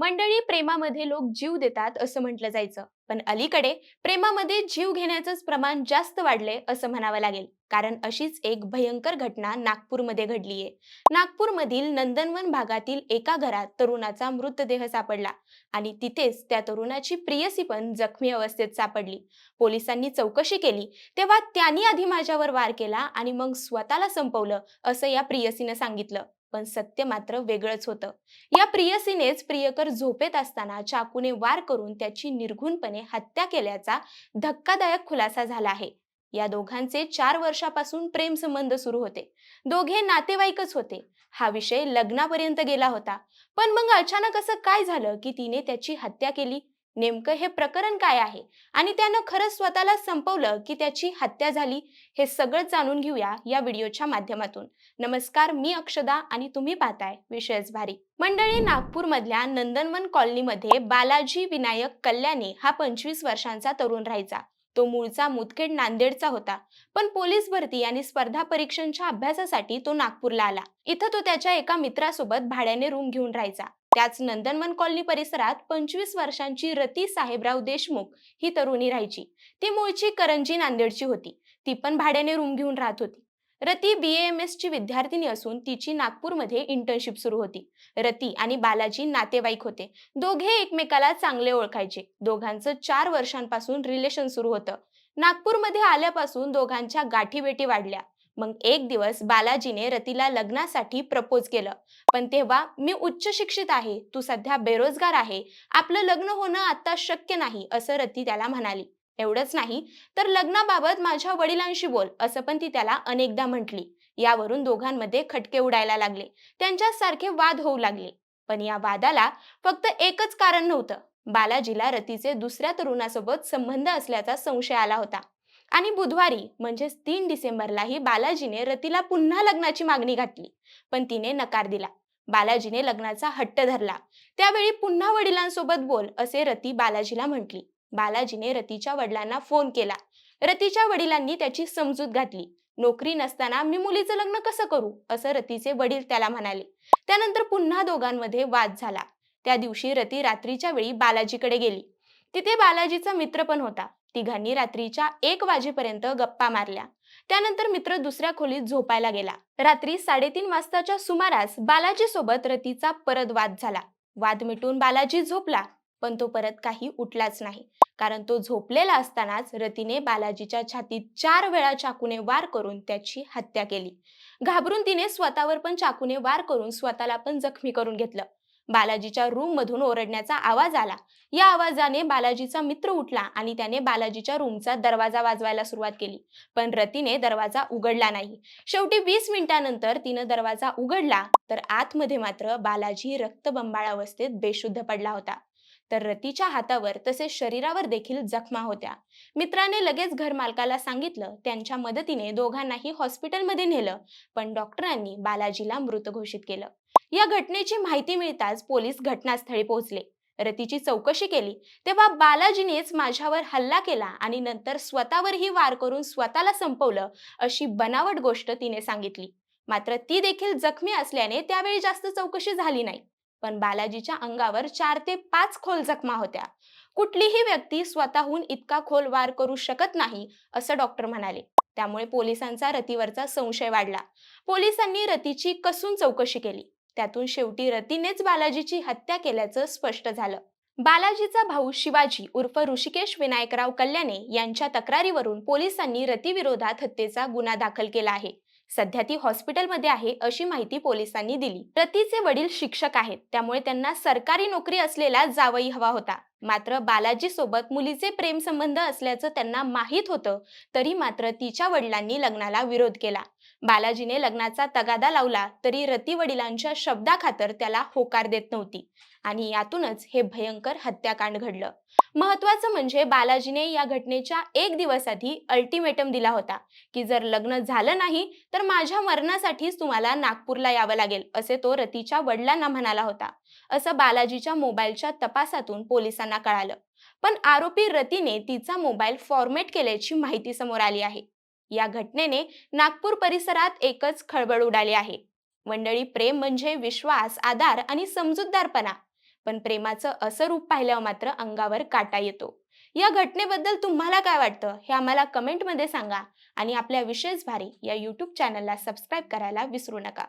मंडळी प्रेमामध्ये लोक जीव देतात असं म्हटलं जायचं. पण अलीकडे प्रेमामध्ये जीव घेण्याचंच प्रमाण जास्त वाढले असं म्हणावं लागेल. कारण अशीच एक भयंकर घटना नागपूरमध्ये घडलीये. नागपूरमधील नंदनवन भागातील एका घरात तरुणाचा मृतदेह सापडला आणि तिथेच त्या तरुणाची प्रियसी पण जखमी अवस्थेत सापडली. पोलिसांनी चौकशी केली तेव्हा त्यांनी आधी माझ्यावर वार केला आणि मग स्वतःला संपवलं असं या प्रियसीनं सांगितलं. पण सत्य मात्र वेगळंच होतं. या प्रियसीनेच प्रियकर झोपेत असताना चाकूने वार करून त्याची निर्घुणपणे हत्या केल्याचा धक्कादायक खुलासा झाला आहे. या दोघांचे चार वर्षापासून प्रेम संबंध सुरू होते. दोघे नातेवाईकच होते. हा विषय लग्नापर्यंत गेला होता. पण मग अचानक असं काय झालं की तिने त्याची हत्या केली? नेमकं हे प्रकरण काय आहे? आणि त्यानं खरंच स्वतःला संपवलं की त्याची हत्या झाली? हे सगळं जाणून घेऊया या व्हिडिओच्या माध्यमातून. नमस्कार मी अक्षदा आणि तुम्ही पाहताय विषयच भारी. मंडळी नागपूरमधल्या नंदनवन कॉलनीमध्ये बालाजी विनायक कल्याणे हा पंचवीस वर्षांचा तरुण राहायचा. तो मूळचा मुदखेड नांदेडचा होता. पण पोलीस भरती आणि स्पर्धा परीक्षांच्या अभ्यासासाठी तो नागपूरला आला. इथं तो त्याच्या एका मित्रासोबत भाड्याने रूम घेऊन राहायचा. त्याच नंदनवन कॉलनी परिसरात पंचवीस वर्षांची रती साहेबराव देशमुख ही तरुणी राहायची. ती मूळची करंजी नांदेडची होती. ती पण भाड्याने रूम घेऊन राहत होती. रती बी एम एस ची विद्यार्थिनी असून तिची नागपूरमध्ये इंटर्नशिप सुरू होती. रती आणि बालाजी नातेवाईक होते. दोघे एकमेकाला चांगले ओळखायचे. दोघांचं चार वर्षांपासून रिलेशन सुरू होतं. नागपूरमध्ये आल्यापासून दोघांच्या गाठीबेटी वाढल्या. मग एक दिवस बालाजीने रतीला लग्नासाठी प्रपोज केलं. पण तेव्हा मी उच्च शिक्षित आहे तू सध्या बेरोजगार आहे आपलं लग्न होणं आता शक्य नाही असं रती त्याला म्हणाली. एवढंच नाही तर लग्नाबाबत माझ्या वडिलांशी बोल असं पण ती त्याला अनेकदा म्हटली. यावरून दोघांमध्ये खटके उडायला लागले. त्यांच्यासारखे वाद होऊ लागले. पण या वादाला फक्त एकच कारण नव्हतं. बालाजीला रतीचे दुसऱ्या तरुणासोबत संबंध असल्याचा संशय आला होता. आणि बुधवारी म्हणजेच तीन डिसेंबरलाही बालाजीने रतीला पुन्हा लग्नाची मागणी घातली. पण तिने नकार दिला. बालाजीने लग्नाचा हट्ट धरला. त्यावेळी पुन्हा वडिलांसोबत बोल असे रती बालाजीला म्हटली. बालाजीने रतीच्या वडिलांना फोन केला. रतीच्या वडिलांनी त्याची समजूत घातली. नोकरी नसताना मी मुलीचं लग्न कसं करू? असं रतीचे वडील त्याला म्हणाले. त्यानंतर पुन्हा दोघांमध्ये वाद झाला. त्या दिवशी रती रात्रीच्या वेळी बालाजीकडे गेली. तिथे बालाजीचा मित्र पण होता. तिघांनी रात्रीच्या एक वाजेपर्यंत गप्पा मारल्या. त्यानंतर मित्र दुसऱ्या खोलीत झोपायला गेला. रात्री साडेतीन वाजताच्या सुमारास बालाजी सोबत रतीचा परत वाद झाला. वाद मिटून बालाजी झोपला पण तो परत काही उठलाच नाही. कारण तो झोपलेला असतानाच रतीने बालाजीच्या छातीत चार वेळा चाकूने वार करून त्याची हत्या केली. घाबरून तिने स्वतःवर पण चाकूने वार करून स्वतःला पण जखमी करून घेतलं. बालाजीच्या रूम मधून ओरडण्याचा आवाज आला. या आवाजाने बालाजीचा मित्र उठला आणि त्याने बालाजीच्या रूमचा दरवाजा वाजवायला सुरुवात केली. पण रतीने दरवाजा उघडला नाही. शेवटी वीस मिनिटानंतर तिनं दरवाजा उघडला तर आतमध्ये मात्र बालाजी रक्तबंबाळ अवस्थेत बेशुद्ध पडला होता. तर रतीच्या हातावर तसेच शरीरावर देखील जखमा होत्या. मित्राने लगेच घरमालकाला सांगितलं त्यांच्या मदतीने दोघांनाही हॉस्पिटलमध्ये नेलं पण डॉक्टरांनी बालाजीला मृत घोषित केलं. या घटनेची माहिती मिळताच पोलीस घटनास्थळी पोहोचले. रतीची चौकशी केली तेव्हा बालाजीनेच माझ्यावर हल्ला केला आणि नंतर स्वतःवरही वार करून स्वतःला संपवलं अशी बनावट गोष्ट तिने सांगितली. मात्र ती देखील जखमी असल्याने त्यावेळी जास्त चौकशी झाली नाही. पण बालाजीच्या अंगावर चार ते पाच खोल जखमा होत्या. कुठलीही व्यक्ती स्वतःहून इतका खोल वार करू शकत नाही असं डॉक्टर म्हणाले. त्यामुळे पोलिसांचा रतीवरचा संशय वाढला. पोलिसांनी रतीची कसून चौकशी केली. त्यातून शेवटी रतीनेच बालाजीची हत्या केल्याचं स्पष्ट झालं. बालाजीचा भाऊ शिवाजी उर्फ ऋषिकेश विनायकराव कल्याणे यांच्या तक्रारीवरून पोलिसांनी रतीविरोधात हत्येचा गुन्हा दाखल केला आहे. सध्या ती हॉस्पिटलमध्ये आहे अशी माहिती पोलिसांनी दिली. रतीचे वडील शिक्षक आहेत त्यामुळे त्यांना सरकारी नोकरी असलेला जावई हवा होता. मात्र बालाजी सोबत मुलीचे प्रेमसंबंध असल्याचं त्यांना माहीत होतं तरी मात्र तिच्या वडिलांनी लग्नाला विरोध केला. बालाजीने लग्नाचा तगादा लावला तरी रती वडिलांच्या शब्दाखातर त्याला होकार देत नव्हती. आणि यातूनच हे भयंकर हत्याकांड घडलं. महत्वाचं म्हणजे बालाजीने या घटनेच्या एक दिवस आधी अल्टिमेटम दिला होता की जर लग्न झालं नाही तर माझ्या मरणासाठीच तुम्हाला नागपूरला यावं लागेल असे तो रतीच्या वडिलांना म्हणाला होता. असं बालाजीच्या मोबाईलच्या तपासातून पोलिसांना कळालं. पण आरोपी रतीने तिचा मोबाईल फॉर्मेट केल्याची माहिती समोर आली आहे. या घटनेने नागपूर परिसरात एकच खळबळ उडाली आहे. मंडळी प्रेम म्हणजे विश्वास आधार आणि समजूतदारपणा. पण प्रेमाचं असं रूप पाहिल्यावर मात्र अंगावर काटा येतो. या घटनेबद्दल तुम्हाला काय वाटतं? हे आम्हाला कमेंटमध्ये सांगा आणि आपल्या विशेष भारी या यूट्यूब चॅनलला सबस्क्राईब करायला विसरू नका.